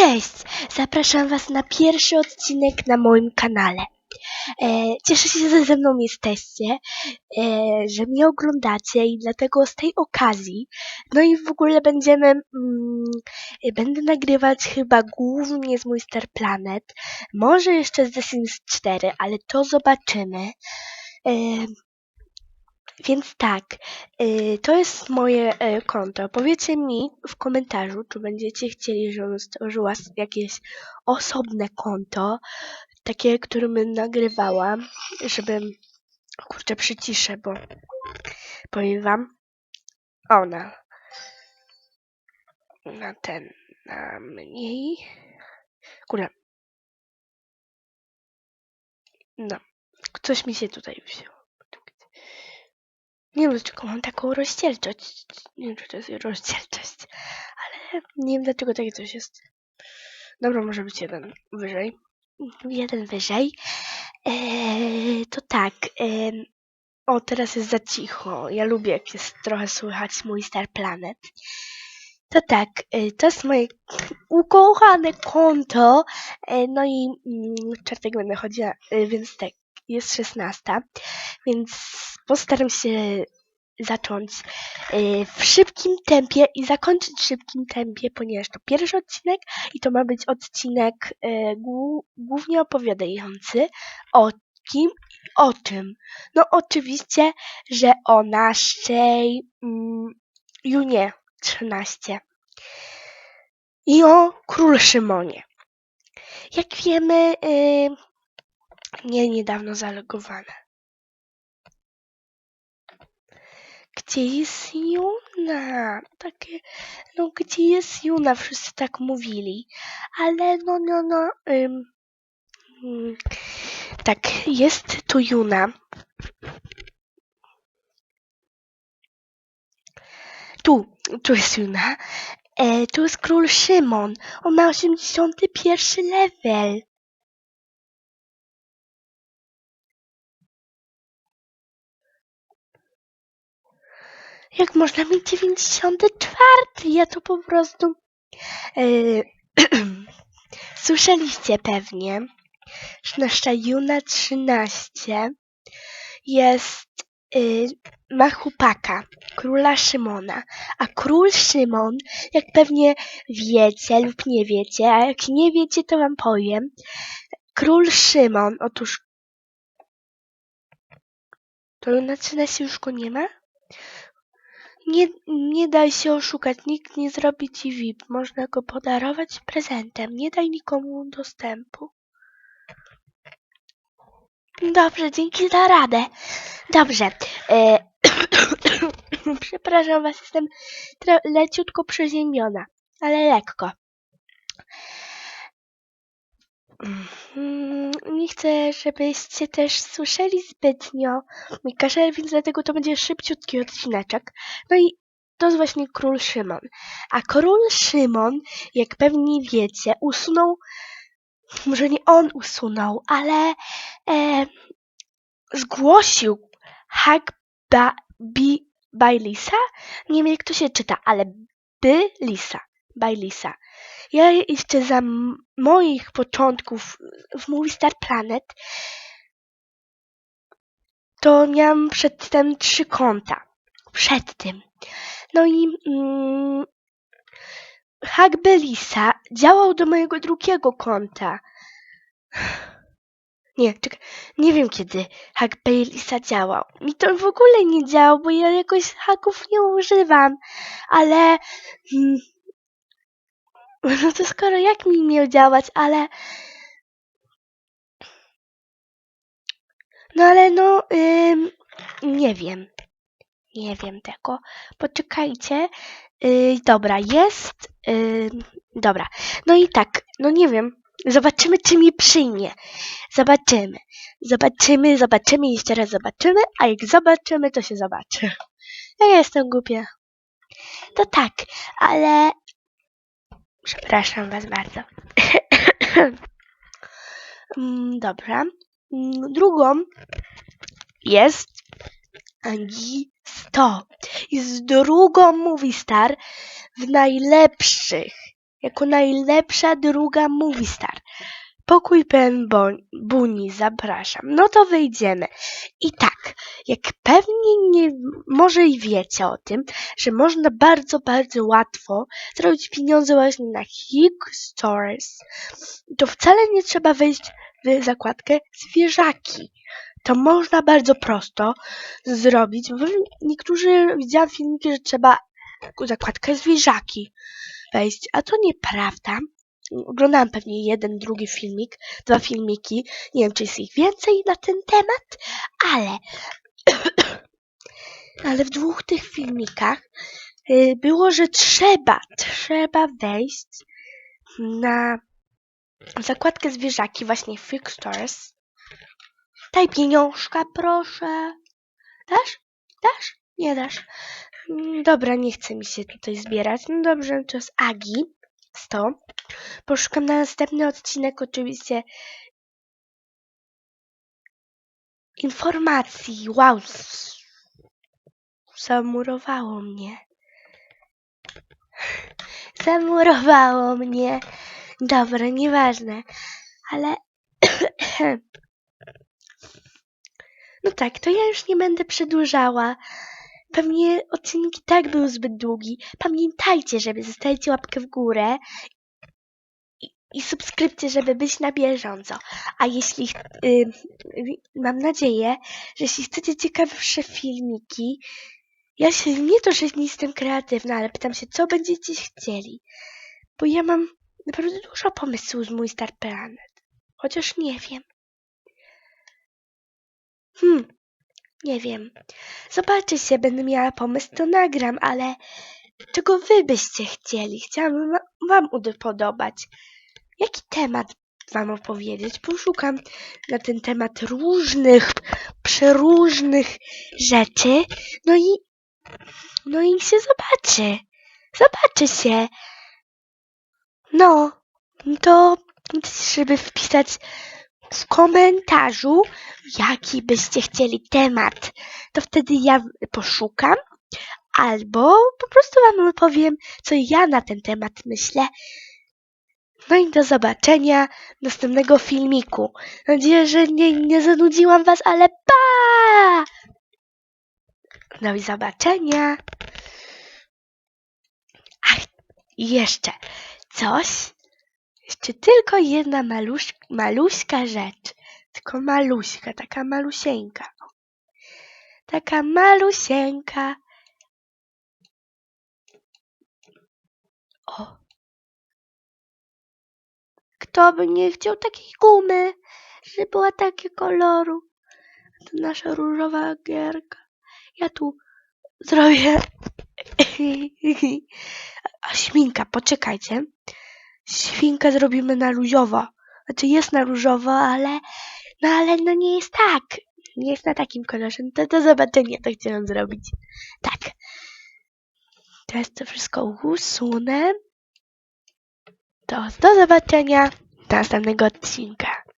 Cześć! Zapraszam Was na pierwszy odcinek na moim kanale. E, cieszę się, że ze mną jesteście, e, że mnie oglądacie i dlatego z tej okazji, no i w ogóle będziemy, mm, będę nagrywać chyba głównie z mój Star Planet, może jeszcze z The Sims 4, ale to zobaczymy. E, więc tak, y, to jest moje e, konto. Powiedzcie mi w komentarzu, czy będziecie chcieli, żebym stworzyła jakieś osobne konto, takie, którym bym nagrywała, żebym, kurczę, przyciszę, bo powiem wam, o, na, ten, na mniej, kurde, no, coś mi się tutaj wzięło. Nie wiem, dlaczego mam taką rozdzielczość. Nie wiem, czy to jest rozdzielczość, ale nie wiem, dlaczego takie coś jest. Dobra, może być jeden wyżej. Jeden wyżej. Eee, to tak. em, o, teraz jest za cicho. Ja lubię, jak jest trochę słychać mój Star Planet. To tak, e, to jest moje ukochane konto. E, no i mm, czwartek będę chodziła, e, więc tak, jest 16, więc postaram się zacząć e, w szybkim tempie i zakończyć w szybkim tempie, ponieważ to pierwszy odcinek i to ma być odcinek głu- głównie opowiadający o kim i o czym. No oczywiście, że o naszej mm, Junie 13 i o Król Szymonie. Jak wiemy, y, nie niedawno zalogowane. Gdzie jest Juna? Takie, no gdzie jest Juna? Wszyscy tak mówili. Ale no, no, no. Ym, mm, tak, jest tu Juna. Tu, tu jest Juna. E, tu jest król Szymon. On ma 81 level. Jak można mieć 94? Ja to po prostu. E, słyszeliście pewnie, że nasza Juna 13 jest. Y, ma chłopaka, króla Szymona. A król Szymon, jak pewnie wiecie lub nie wiecie, a jak nie wiecie, to wam powiem. Król Szymon, otóż. To Juna 13 już go nie ma? Nie, nie daj się oszukać, nikt nie zrobi ci VIP. Można go podarować prezentem. Nie daj nikomu dostępu. Dobrze, dzięki za radę. Dobrze. E, przepraszam was, jestem leciutko przeziębiona, ale lekko. Nie chcę, żebyście też słyszeli zbytnio mój kaszel, więc dlatego to będzie szybciutki odcineczek. No i to jest właśnie król Szymon. A król Szymon, jak pewnie wiecie, usunął, może nie on usunął, ale e, zgłosił hack ba, bi, Bylisa? Nie wiem jak to się czyta, ale Bylisa. Bylisa. Ja jeszcze za moich początków w Movie Star Planet to miałam przedtem trzy konta. Przed tym. No i mm, hack działał do mojego drugiego konta. Nie, czekaj, nie wiem kiedy hack Belisa działał. Mi to w ogóle nie działał, bo ja jakoś haków nie używam. Ale mm, no to skoro jak mi miał działać, ale no ale no nie wiem. Nie wiem tego. Poczekajcie. Yy, dobra, jest. Yy, dobra. No i tak, no nie wiem. Zobaczymy, czy mi przyjmie. Zobaczymy. Zobaczymy, zobaczymy, jeszcze raz zobaczymy, a jak zobaczymy, to się zobaczy. Ja jestem głupia. To tak, ale. Przepraszam Was bardzo. Mm, Dobra. Mm, Drugą jest Angi 100. Jest drugą Movie Star w najlepszych jako najlepsza druga movie star. Pokój pełen buni, zapraszam. No to wyjdziemy. I tak, jak pewnie nie, może i wiecie o tym, że można bardzo, bardzo łatwo zrobić pieniądze właśnie na Hig Stores, to wcale nie trzeba wejść w zakładkę zwierzaki. To można bardzo prosto zrobić. bo Niektórzy widziałam filmiki, że trzeba zakładkę zwierzaki wejść, a to nieprawda. Oglądałam pewnie jeden, drugi filmik, dwa filmiki. Nie wiem, czy jest ich więcej na ten temat, ale, ale w dwóch tych filmikach y, było, że trzeba, trzeba wejść na zakładkę zwierzaki, właśnie Stores. Daj pieniążka, proszę. Dasz? Dasz? Nie dasz. Mm, Dobra, nie chce mi się tutaj zbierać. No dobrze, to jest Agi. 100. Poszukam na następny odcinek oczywiście informacji. Wow. Zamurowało mnie. Zamurowało mnie. Dobra, nieważne. Ale... No tak, to ja już nie będę przedłużała. Pewnie odcinek i tak był zbyt długi. Pamiętajcie, żeby zostawić łapkę w górę i, i subskrypcję, żeby być na bieżąco. A jeśli, y, mam nadzieję, że jeśli chcecie ciekawsze filmiki, ja się, nie to, że nie jestem kreatywna, ale pytam się, co będziecie chcieli. Bo ja mam naprawdę dużo pomysłów z mój Star Planet. Chociaż nie wiem. Hmm, nie wiem. Zobaczę się, będę miała pomysł, to nagram, ale czego wy byście chcieli? Chciałabym wa- wam upodobać. Jaki temat wam opowiedzieć? Poszukam na ten temat różnych, przeróżnych rzeczy. No i, no i się zobaczy. Zobaczy się. No, to żeby wpisać w komentarzu, jaki byście chcieli temat, to wtedy ja poszukam albo po prostu wam opowiem, co ja na ten temat myślę. No i do zobaczenia następnego filmiku. Mam nadzieję, że nie, nie zanudziłam was, ale pa! No i zobaczenia. Ach, i jeszcze coś. Jeszcze tylko jedna maluś, maluśka rzecz. Tylko maluśka, taka malusieńka. Taka malusieńka. O. Kto by nie chciał takiej gumy, że była takiego koloru? To nasza różowa gierka. Ja tu zrobię. A świnka, poczekajcie. Świnkę zrobimy na różowo. Znaczy jest na różowo, ale no ale no nie jest tak. Nie jest na takim kolorze. No To do zobaczenia to chciałam zrobić. Tak. Teraz to wszystko usunę. To do zobaczenia do następnego odcinka.